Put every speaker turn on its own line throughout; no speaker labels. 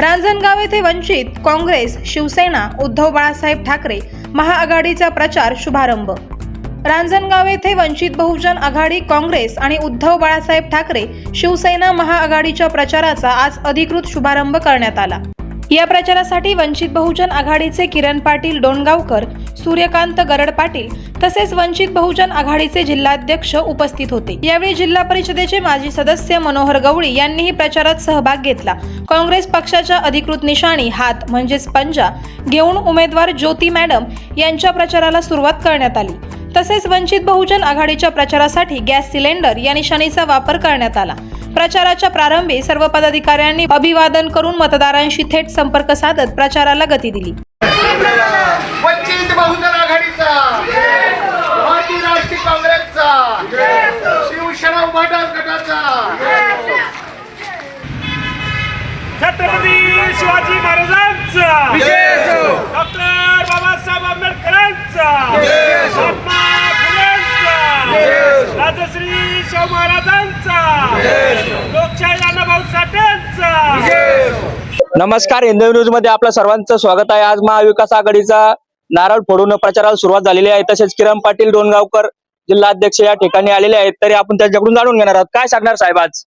रांजणगाव येथे वंचित काँग्रेस शिवसेना उद्धव बाळासाहेब ठाकरे महाआघाडीचा प्रचार शुभारंभ. रांजणगाव येथे वंचित बहुजन आघाडी काँग्रेस आणि उद्धव बाळासाहेब ठाकरे शिवसेना महाआघाडीच्या प्रचाराचा आज अधिकृत शुभारंभ करण्यात आला. या प्रचारासाठी वंचित बहुजन आघाडीचे किरण पाटील डोणगावकर सूर्यकांत गरड पाटील तसेच वंचित बहुजन आघाडीचे जिल्हाध्यक्ष उपस्थित होते. यावेळी जिल्हा परिषदेचे माजी सदस्य मनोहर गवळी यांनीही प्रचारात सहभाग घेतला. काँग्रेस पक्षाच्या अधिकृत निशाणी हात म्हणजेच पंजा घेऊन उमेदवार ज्योती मॅडम यांच्या प्रचाराला सुरुवात करण्यात आली. तसेच वंचित बहुजन आघाडीच्या प्रचारासाठी गॅस सिलेंडर या निशाणीचा वापर करण्यात आला. प्रचाराच्या प्रारंभी सर्व पदाधिकाऱ्यांनी अभिवादन करून मतदारांशी थेट संपर्क साधत प्रचाराला गती दिली.
शाहू महाराजांचा. लोकशाही अण्णाभाऊ साठेंचा
नमस्कार हिंदवी न्यूजमध्ये आपलं सर्वांचं स्वागत आहे. आज महाविकास आघाडीचा नारळ फोडून प्रचाराला सुरुवात झालेली आहे. तसेच किरण पाटील डोणगावकर जिल्हा अध्यक्ष या ठिकाणी आलेले आहेत. तरी आपण त्यांच्याकडून जाणून घेणार आहोत. काय सांगणार साहेब आज?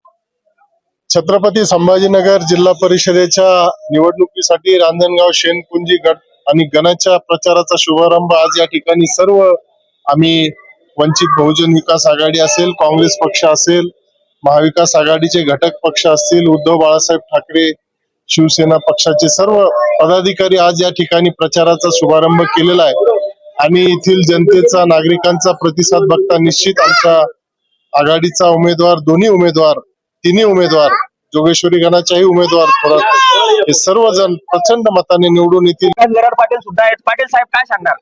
छत्रपती संभाजीनगर जिल्हा परिषदेच्या निवडणुकीसाठी रांजणगाव शेनपुंजी गट आणि गणाच्या प्रचाराचा शुभारंभ आज या ठिकाणी सर्व आम्ही वंचित बहुजन विकास आघाडी असेल काँग्रेस पक्ष असेल महाविकास आघाडीचे घटक पक्ष असतील उद्धव बाळासाहेब ठाकरे शिवसेना पक्षाचे सर्व पदाधिकारी आज या ठिकाणी प्रचाराचा शुभारंभ केलेला आहे. आणि येथील जनतेचा नागरिकांचा प्रतिसाद बघता निश्चित आमच्या आघाडीचा उमेदवार दोन्ही उमेदवार तिन्ही उमेदवार जोगेश्वरी गणाच्याही उमेदवार थोरात हे सर्वजण प्रचंड मताने निवडून येतील.
पाटील सुद्धा आहेत. पाटील साहेब काय सांगणार?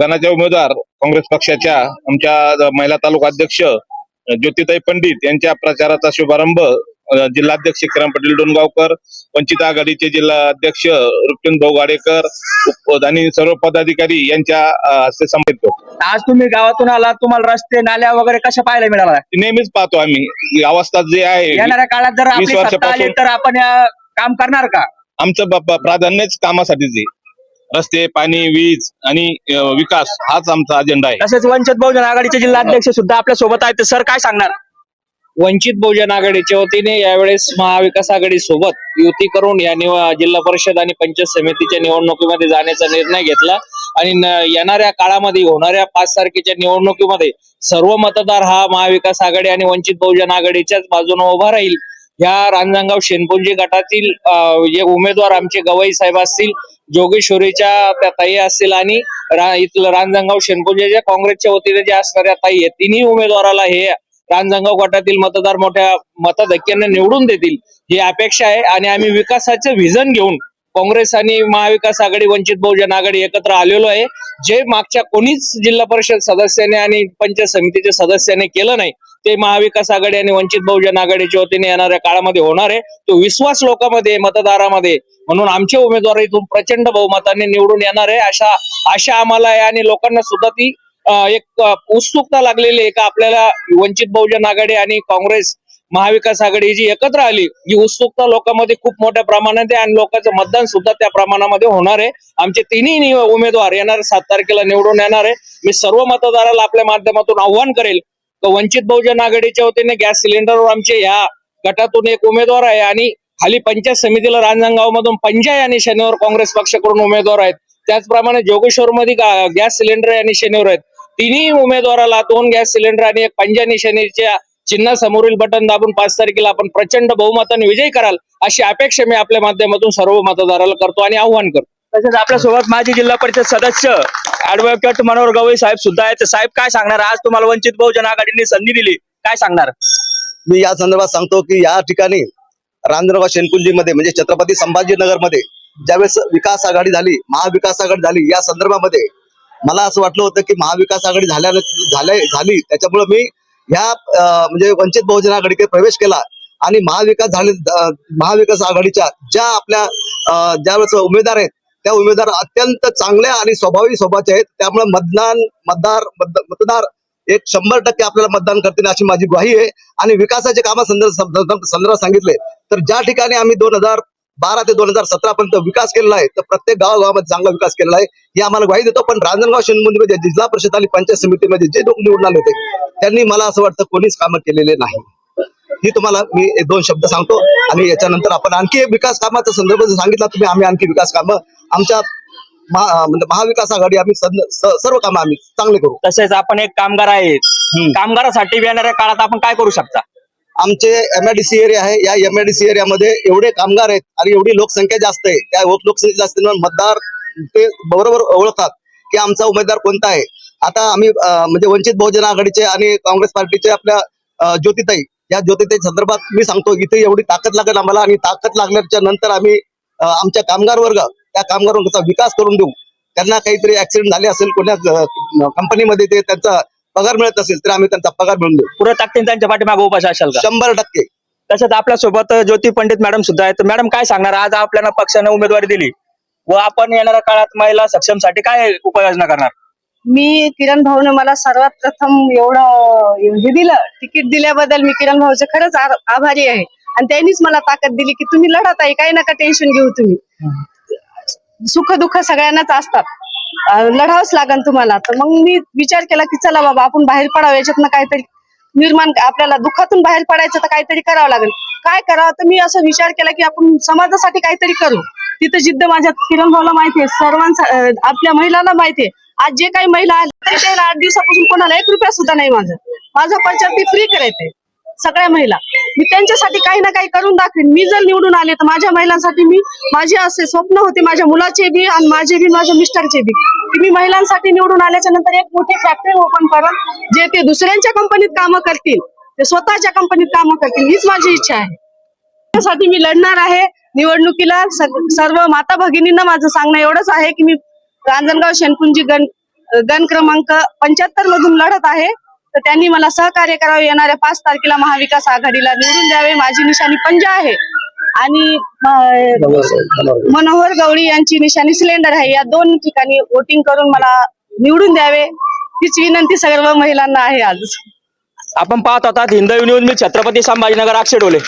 गणाचे उमेदवार काँग्रेस पक्षाच्या आमच्या ज- महिला तालुका अध्यक्ष ज्योतिताई पंडित यांच्या प्रचाराचा शुभारंभ जिल्हाध्यक्ष किरण पाटील डोणगावकर वंचित आघाडीचे जिल्हा अध्यक्ष रुपचंद भाऊ गाडेकर आणि सर्व पदाधिकारी यांच्या हस्ते संबंधित
आज तुम्ही गावातून आलात तुम्हाला रस्ते नाल्या वगैरे कशा पाहायला मिळाला?
नेहमीच पाहतो आम्ही. अवस्था जे आहे
येणाऱ्या काळात जर आपण काम करणार का?
आमचं प्राधान्यच कामासाठीच आहे. रस्ते पाणी वीज आणि विकास हाच आमचा अजेंडा आहे.
तसेच वंचित बहुजन आघाडीचे जिल्हा अध्यक्ष सुद्धा आपल्यासोबत आहेत. सर काय सांगणार?
वंचित बहुजन आघाडीच्या वतीने यावेळेस महाविकास आघाडी सोबत युती करून या निव जिल्हा परिषद आणि पंचायत समितीच्या निवडणुकीमध्ये जाण्याचा निर्णय घेतला. आणि येणाऱ्या काळामध्ये होणाऱ्या पाच तारखेच्या निवडणुकीमध्ये सर्व मतदार हा महाविकास आघाडी आणि वंचित बहुजन आघाडीच्याच बाजूने उभा राहील. ह्या रांजणगाव शेनपुंजी गटातील जे उमेदवार आमचे गवई साहेब असतील जोगेश्वरीच्या त्या ताई असतील आणि इथलं रांजणगाव शेनपुंजीच्या काँग्रेसच्या वतीने जे असणाऱ्या ताई आहेत तिन्ही उमेदवाराला हे रांजणगाव गटातील मतदार मोठ्या मतधक्क्याने निवडून देतील ही अपेक्षा आहे. आणि आम्ही विकासाचं व्हिजन घेऊन काँग्रेस आणि महाविकास आघाडी वंचित बहुजन आघाडी एकत्र आलेलो आहे. जे मागच्या कोणीच जिल्हा परिषद सदस्याने आणि पंचायत समितीच्या सदस्याने केलं नाही ते महाविकास आघाडी आणि वंचित बहुजन आघाडीच्या वतीने येणाऱ्या काळामध्ये होणार आहे. तो विश्वास लोकांमध्ये मतदारामध्ये. म्हणून आमचे उमेदवार इथून प्रचंड बहुमताने निवडून येणार आहे. अशा आशा आम्हाला आहे आणि लोकांना सुद्धा ती एक उत्सुकता लागलेली आहे का आपल्याला वंचित बहुजन आघाडी आणि काँग्रेस महाविकास आघाडी जी एकत्र आली ही उत्सुकता लोकांमध्ये खूप मोठ्या प्रमाणात आहे आणि लोकांचं मतदान सुद्धा त्या प्रमाणामध्ये होणार आहे. आमचे तिन्ही उमेदवार येणार सात तारखेला निवडून येणार आहे. मी सर्व मतदाराला आपल्या माध्यमातून आव्हान करेल वंचित बहुजन आघाडीच्या वतीने गॅस सिलेंडरवर आमचे ह्या गटातून एक उमेदवार आहे आणि खाली पंचायत समितीला रांजणगाव मधून पंजाय आणि शनिवार काँग्रेस पक्षाकडून उमेदवार आहेत. त्याचप्रमाणे जोगेश्वर मध्ये गॅस सिलेंडर आणि शनिवार आहेत. तिन्ही उमेदवाराला दोन गॅस सिलेंडर आणि एक पंजा निशाणीच्या चिन्हासमोरील बटन दाबून पाच तारखेला आपण प्रचंड बहुमताने विजयी कराल अशी अपेक्षा मी आपल्या माध्यमातून सर्व मतदाराला करतो आणि आव्हान करतो.
तसेच आपल्यासोबत माजी जिल्हा परिषद सदस्य ऍडव्होकेट मनोहर गवई साहेब सुद्धा आहेत. साहेब काय सांगणार? आज तुम्हाला वंचित बहुजन आघाडीने संधी दिली. काय सांगणार?
मी या संदर्भात सांगतो की या ठिकाणी रांजणगाव शेनकुंजीमध्ये म्हणजे छत्रपती संभाजीनगरमध्ये ज्यावेळेस विकास आघाडी झाली महाविकास आघाडी झाली या संदर्भामध्ये मला असं वाटलं होतं की महाविकास आघाडी झाल्या झाल्या झाली. त्याच्यामुळे मी ह्या म्हणजे वंचित बहुजन आघाडीकडे प्रवेश केला आणि महाविकास झाले महाविकास आघाडीच्या ज्या आपल्या ज्यावेळेस उमेदवार आहेत त्या उमेदवार अत्यंत चांगल्या आणि स्वाभाविक स्वभावाचे आहेत. त्यामुळे मतदान मतदार मतदार एक शंभर टक्के आपल्याला मतदान करतील अशी माझी ग्वाही आहे. आणि विकासाचे कामा संदर्भात सांगितले. तर ज्या ठिकाणी आम्ही दोन हजार बारा ते दोन हजार सतरा पर्यंत विकास केलेला आहे तर प्रत्येक गावागावामध्ये चांगला विकास केलेला आहे. हे आम्हाला ग्वाही देतो. पण रांजणगाव शिंदमध्ये जिल्हा परिषद आणि पंचायत समितीमध्ये जे लोक निवडून आले होते त्यांनी मला असं वाटतं कोणीच कामं केलेले नाही. ही तुम्हाला मी दोन शब्द सांगतो आणि याच्यानंतर आपण आणखी विकास कामाचा संदर्भ जर सांगितला तुम्ही आम्ही आणखी विकास कामं आमच्या महा- म्हणजे महाविकास आघाडी आम्ही सर्व कामं आम्ही चांगले करू.
तसेच आपण एक कामगार आहेत. कामगारासाठी येणाऱ्या काळात आपण काय करू शकता?
आमचे एमआयडीसी एरिया आहे. या एमआयडीसी एरियामध्ये एवढे कामगार आहेत आणि एवढी लोकसंख्या जास्त आहे. त्या लोक- लोकसंख्या जास्त आहे, मतदार ते बरोबर ओळखतात की आमचा उमेदवार कोणता आहे. आता आम्ही म्हणजे वंचित बहुजन आघाडीचे आणि काँग्रेस पार्टीचे आपल्या ज्योतिताई या ज्योतिताई संदर्भात मी सांगतो इथे एवढी ताकद लागेल आम्हाला आणि ताकद लागल्याच्या नंतर आम्ही आमच्या कामगार वर्ग त्या कामगार वर्गाचा विकास करून देऊ. त्यांना काहीतरी ऍक्सिडेंट झाले असेल कोणत्या कंपनीमध्ये ते त्यांचा पगार मिळत असेल तर आम्ही त्यांचा पगार मिळून देऊ.
पुढे ताकदीने त्यांच्या पाठीमागे उपाशी असाल का?
शंभर टक्के.
तसंच आपल्यासोबत ज्योती पंडित मॅडम सुद्धा आहेत. मॅडम काय सांगणार? आज आपल्याला पक्षाने उमेदवारी दिली. व आपण येणाऱ्या काळात महिला सक्षमसाठी काय उपाययोजना करणार?
मी किरण भाऊने मला सर्वात प्रथम एवढं हे दिलं तिकीट दिल्याबद्दल मी किरण भाऊचे खरंच आभारी आहे. आणि त्यांनीच मला ताकद दिली की तुम्ही लढत आहे काही नका टेन्शन घेऊ तुम्ही. सुख दुःख सगळ्यांनाच असतात. लढावंच लागन तुम्हाला. तर मग मी विचार केला की चला बाबा आपण बाहेर पडावं याच्यातनं काहीतरी निर्माण आपल्याला दुःखातून बाहेर पडायचं तर काहीतरी करावं लागेल. काय करावं? तर मी असं विचार केला की आपण समाजासाठी काहीतरी करू. तिथं जिद्द माझ्या किरण भाऊला माहितीये सर्वांचा आपल्या महिलांना माहितीये आज जे काही महिला आल्या त्याला आठ दिवसापासून कोणाला एक रुपया सुद्धा नाही माझं. माझा पंचायत ते फ्री करायचंय सगळ्या महिला. मी त्यांच्यासाठी काही ना काही करून दाखवेन. मी जर निवडून आले तर माझ्या महिलांसाठी मी माझे असे स्वप्न होते माझ्या मुलाचे बी आणि माझे बी माझ्या मिस्टरचे बी की मी महिलांसाठी निवडून आल्याच्यानंतर एक मोठी फॅक्टरी ओपन करून जे ते दुसऱ्यांच्या कंपनीत कामं करतील ते स्वतःच्या कंपनीत कामं करतील हीच माझी इच्छा आहे. त्यासाठी मी लढणार आहे निवडणुकीला सर्व माता भगिनींना माझं सांगणं एवढंच आहे की मी रांजणगाव शेणकुंजी गण गण क्रमांक पंच्याहत्तर मधून लढत आहे. तर त्यांनी मला सहकार्य करावे. येणाऱ्या पाच तारखेला महाविकास आघाडीला निवडून द्यावे. माझी निशाणी पंजा आहे. आणि मनोहर गवळी यांची निशाणी सिलेंडर आहे. या दोन ठिकाणी वोटिंग करून मला निवडून द्यावे. हीच विनंती सर्व महिलांना आहे आज.
आपण पाहत आहोत हिंदवी न्यूज मी छत्रपती संभाजीनगर अक्षय डोले